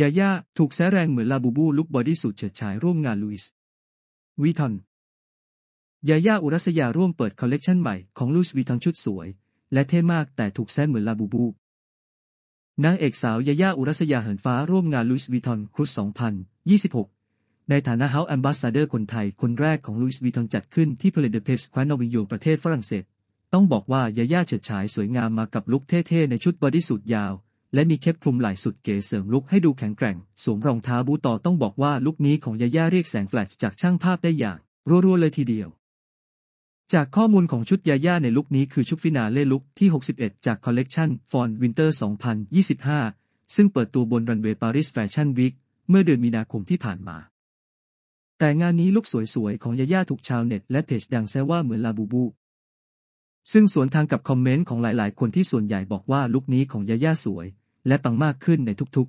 ยาย่าถูกแซแรงเหมือนลาบูบูลุกบอดี้สูทเฉิดฉายร่วมงานลุยส์วีทอนยาย่าอุรัสยาร่วมเปิดคอลเลกชันใหม่ของลุยส์วีทอนชุดสวย และเท่มากแต่ถูกแซะเหมือนลาบูบูนางเอกสาวยาย่าอุรัสยาเหินฟ้าร่วมงานลุยส์วีทอนครุส2026 ในฐานะเฮาส์แอมบาสเดอร์คนไทยคนแรกของลุยส์วีทอนจัดขึ้นที่เพลเดเพสแคว้นนอร์วิโยประเทศฝรั่งเศส ต้องบอกว่ายาย่าเฉิดฉายสวยงามมากับลุคเท่ๆในชุดบอดี้สูทยาว และมีเคปคลุมไหล่สุดเก๋เสริมลุคให้ดูแข็งแกร่ง สวมรองเท้าบูต่อต้องบอกว่าลุคนี้ของยาย่าเรียกแสงแฟลชจากช่างภาพได้อย่างรัวๆเลยทีเดียว จากข้อมูลของชุดยาย่าในลุคนี้คือชุดฟินาเล่ลุคที่ 61 จากคอลเลกชันฟอนวินเตอร์ 2025 ซึ่งเปิดตัวบนรันเวย์ปารีสแฟชั่นวีคเมื่อเดือนมีนาคมที่ผ่านมา แต่งานนี้ลุคสวยๆ ของยาย่าถูกชาวเน็ตและเพจดังแซวว่าเหมือนลาบูบู ซึ่งสวนทางกับคอมเมนต์ของหลายๆ คนที่ส่วนใหญ่บอกว่าลุคนี้ของยาย่าสวย และปังมากขึ้นในทุก